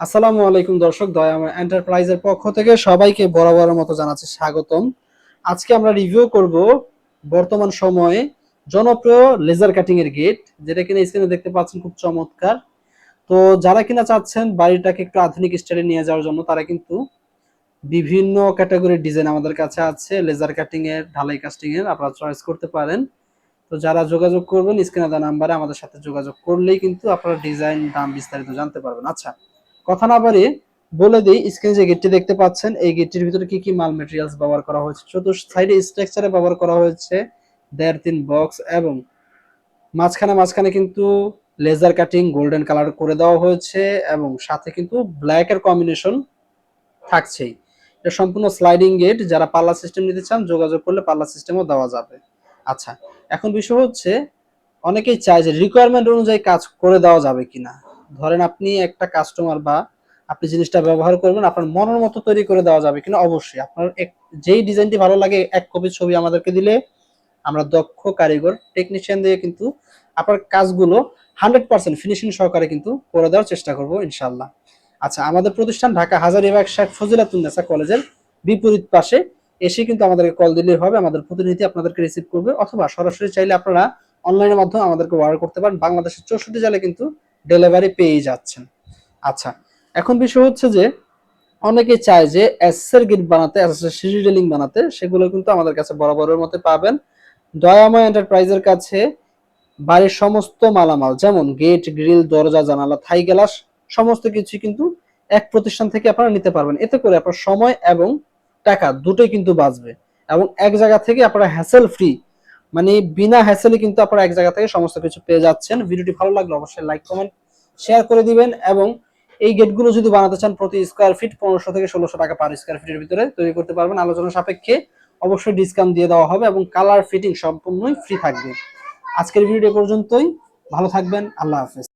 আসসালামু আলাইকুম দর্শক, দয়া এন্টারপ্রাইজের পক্ষ থেকে সবাইকে বরাবরের মতো জানাচ্ছি স্বাগতম। আজকে আমরা রিভিউ করব বর্তমান সময়ে জনপ্রিয় লেজার কাটিং এর গেট যেটা কিনা স্ক্রিনে দেখতে পাচ্ছেন খুব চমৎকার। তো যারা কিনা চাচ্ছেন বাড়িটাকে একটু আধুনিক স্টাইলে নিয়ে যাওয়ার জন্য, তারা কিন্তু বিভিন্ন ক্যাটাগরির ডিজাইন আমাদের কাছে আছে, লেজার কাটিং এর, ঢালাই কাস্টিং এর, আপনারা চয়েস করতে পারেন। তো যারা যোগাযোগ করবেন স্ক্রিনে দেওয়া নাম্বারে আমাদের সাথে যোগাযোগ করলেই কিন্তু আপনারা ডিজাইন দাম বিস্তারিত জানতে পারবেন। আচ্ছা কথা না বাড়িয়ে বলে দিই স্ক্রিনে যে গেটটি দেখতে পাচ্ছেন, এই গেটটির ভিতরে কি কি মাল মেটেরিয়ালস ব্যবহার করা হয়েছে? চতুর্থ সাইডে স্ট্রাকচারে ব্যবহার করা হয়েছে দেড়, তিন বক্স এবং মাঝখানে মাঝখানে কিন্তু লেজার কাটিং গোল্ডেন কালার করে দেওয়া হয়েছে এবং সাথে কিন্তু ব্ল্যাক এর কম্বিনেশন থাকছেই। এটা সম্পূর্ণ স্লাইডিং গেট যারা পাল্লা সিস্টেম নিতে চান, যোগাযোগ করলে পাল্লা সিস্টেমও দেওয়া যাবে। আচ্ছা এখন বিষয় হচ্ছে, অনেকেই চায় যে রিকোয়ারমেন্ট অনুযায়ী কাজ করে দেওয়া যাবে কিনা। ধরেন আপনি একটা কাস্টমার বা আপনি জিনিসটা ব্যবহার করবেন, আপনার মনের মতো তৈরি করে দেওয়া যাবে কিনা? অবশ্যই। আপনার যেই ডিজাইনটি ভালো লাগে, এক কপি ছবি আমাদেরকে দিলে আমরা দক্ষ কারিগর টেকনিশিয়ান দিয়ে কিন্তু আপনার কাজগুলো হান্ড্রেড পার্সেন্ট ফিনিশিং সহকারে কিন্তু করে দেওয়ার চেষ্টা করব ইনশাল্লাহ আচ্ছা আমাদের প্রতিষ্ঠান ঢাকা হাজারিবাগ শেখ ফজিলাতুন্নেসা কলেজের বিপরীত পাশে এসে কিন্তু আমাদেরকে কল দিলেই হবে, আমাদের প্রতিনিধি আপনাদেরকে রিসিভ করবে, অথবা সরাসরি চাইলে আপনারা অনলাইনের মাধ্যমে আমাদেরকে অর্ডার করতে পারেন। বাংলাদেশের চৌষট্টি জেলায় কিন্তু ডেলিভারি পেয়ে যাচ্ছেন। আচ্ছা এখন বিষয় হচ্ছে যে অনেকে চায় যে এসের গেট বানাতে এসের সিঁড়ি রেলিং বানাতে, সেগুলো কিন্তু আমাদের কাছে বরাবরের মতো পাবেন। দয়াময় এন্টারপ্রাইজের কাছে বাড়ির সমস্ত মালামাল, যেমন গেট, গ্রিল, দরজা, জানালা, থাই গ্লাস, সমস্ত কিছু কিন্তু এক প্রতিষ্ঠান থেকে আপনারা নিতে পারবেন। এতে করে আপনার সময় এবং টাকা দুটোই কিন্তু বাঁচবে এবং এক জায়গা থেকে আপনারা হ্যাসেল ফ্রি মানে বিনা হ্যাসেলে কিন্তু আপনারা এক জায়গা থেকে সমস্ত কিছু পেয়ে যাচ্ছেন। ভিডিওটি ভালো লাগলে অবশ্যই লাইক কমেন্ট শেয়ার করে দিবেন এবং এই গেটগুলো যদি বানাতে চান প্রতি স্কোয়ার ফিট পনেরোশো থেকে ষোলোশো টাকা পার স্কোয়ার ফিটের ভিতরে তৈরি করতে পারবেন। আলোচনা সাপেক্ষে অবশ্যই ডিসকাউন্ট দিয়ে দেওয়া হবে এবং কালার ফিটিং সম্পূর্ণই ফ্রি থাকবে। আজকের ভিডিও পর্যন্তই। ভালো থাকবেন। আল্লাহ হাফেজ।